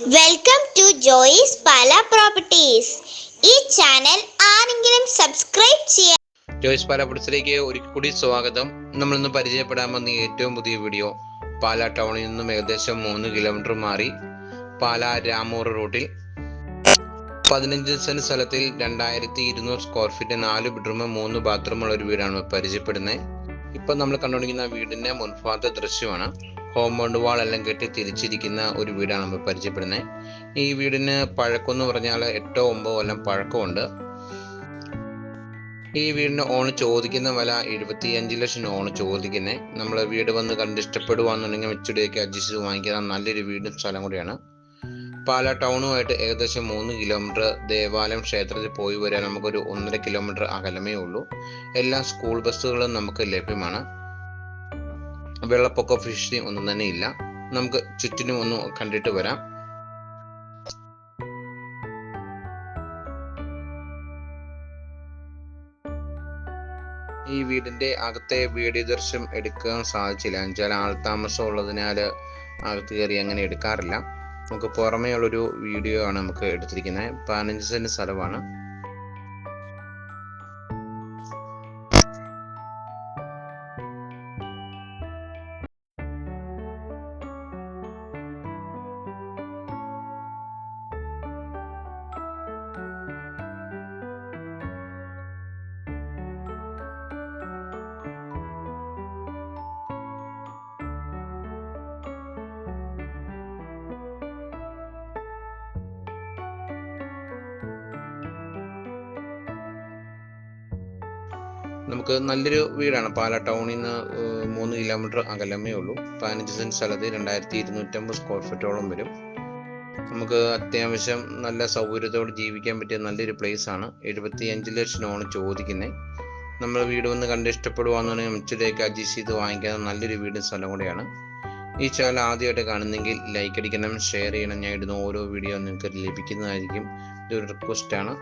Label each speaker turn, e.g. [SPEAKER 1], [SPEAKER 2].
[SPEAKER 1] Welcome to Joy's Pala properties ഈ channel ആരെങ്കിലും subscribe ചെയ്യാൻ
[SPEAKER 2] പാല പ്രോപ്പർട്ടീസിലേക്ക് ഒരിക്കൽ കൂടി സ്വാഗതം. നമ്മൾ ഇന്ന് പരിചയപ്പെടാൻ വന്ന ഏറ്റവും പുതിയ വീഡിയോ പാല ടൗണിൽ നിന്നും ഏകദേശം മൂന്ന് കിലോമീറ്റർ മാറി പാല രാമൂർ റോഡിൽ. പതിനഞ്ച് സെന്റ് സ്ഥലത്തിൽ രണ്ടായിരത്തി ഇരുന്നൂറ് സ്ക്വയർ ഫീറ്റ് നാല് ബെഡ്റൂം മൂന്ന് ബാത്റൂം ഉള്ള ഒരു വീടാണ് പരിചയപ്പെടുന്നത്. ഇപ്പൊ നമ്മൾ കണ്ടുകൊണ്ടിരിക്കുന്ന വീടിന്റെ മുൻഭാഗത്തെ ദൃശ്യമാണ്. കോമ്പൗണ്ട് വാൾ എല്ലാം കെട്ടി തിരിച്ചിരിക്കുന്ന ഒരു വീടാണ് നമ്മൾ പരിചയപ്പെടുന്നത് ഈ വീടിന് പഴക്കം എന്ന് പറഞ്ഞാൽ എട്ടോ ഒമ്പതോ കൊല്ലം പഴക്കമുണ്ട്. ഈ വീടിന് ഓൺ ചോദിക്കുന്ന വില എഴുപത്തി അഞ്ച് ലക്ഷം ഓൺ ചോദിക്കുന്നത് നമ്മൾ വീട് വന്ന് കണ്ട് ഇഷ്ടപ്പെടുവാന്നുണ്ടെങ്കിൽ മെച്ചുടിയൊക്കെ അഡ്ജസ്റ്റ് ചെയ്ത് വാങ്ങിക്കാൻ നല്ലൊരു വീടും സ്ഥലം കൂടിയാണ്. പാല ടൗണുമായിട്ട് ഏകദേശം മൂന്ന് കിലോമീറ്റർ ദേവാലയം ക്ഷേത്രത്തിൽ പോയി വരാൻ നമുക്കൊരു ഒന്നര കിലോമീറ്റർ അകലമേ ഉള്ളൂ. എല്ലാ സ്കൂൾ ബസ്സുകളും നമുക്ക് ലഭ്യമാണ്. വെള്ളപ്പൊക്ക ഭീഷണി ഒന്നും തന്നെ ഇല്ല. നമുക്ക് ചുറ്റിനും ഒന്ന് കണ്ടിട്ട് വരാം. ഈ വീടിന്റെ അകത്തെ വീഡിയോ ദൃശ്യം എടുക്കാൻ സാധിച്ചില്ല. എന്നുവെച്ചാൽ ആൾ താമസം ഉള്ളതിനാൽ അകത്ത് കയറി അങ്ങനെ എടുക്കാറില്ല. നമുക്ക് പുറമേ ഉള്ളൊരു വീഡിയോ ആണ് നമുക്ക് എടുത്തിരിക്കുന്നത്. പതിനഞ്ച് സെന്റ് സ്ഥലമാണ്. നമുക്ക് നല്ലൊരു വീടാണ്. പാല ടൗണിൽ നിന്ന് മൂന്ന് കിലോമീറ്റർ അകലമേ ഉള്ളൂ. പതിനഞ്ച് സെന്റ് സ്ഥലത്ത് രണ്ടായിരത്തി ഇരുന്നൂറ്റമ്പത് സ്ക്വയർ ഫീറ്റോളം വരും. നമുക്ക് അത്യാവശ്യം നല്ല സൗകര്യത്തോടെ ജീവിക്കാൻ പറ്റിയ നല്ലൊരു പ്ലേസ് ആണ്. എഴുപത്തി അഞ്ച് ലക്ഷമാണ് ചോദിക്കുന്നത് നമ്മൾ വീട് വന്ന് കണ്ട് ഇഷ്ടപ്പെടുവാന്നുണ്ടെങ്കിൽ മിച്ചിലേക്ക് അഡ്ജസ്റ്റ് ചെയ്ത് വാങ്ങിക്കാൻ നല്ലൊരു വീടും സ്ഥലം കൂടെയാണ്. ഈ ചാനൽ ആദ്യമായിട്ട് കാണുന്നെങ്കിൽ ലൈക്ക് അടിക്കണം ഷെയർ ചെയ്യണം. ഞാൻ ഇടുന്ന ഓരോ വീഡിയോ നിങ്ങൾക്ക് ലഭിക്കുന്നതായിരിക്കും. ഇതൊരു റിക്വസ്റ്റ് ആണ്.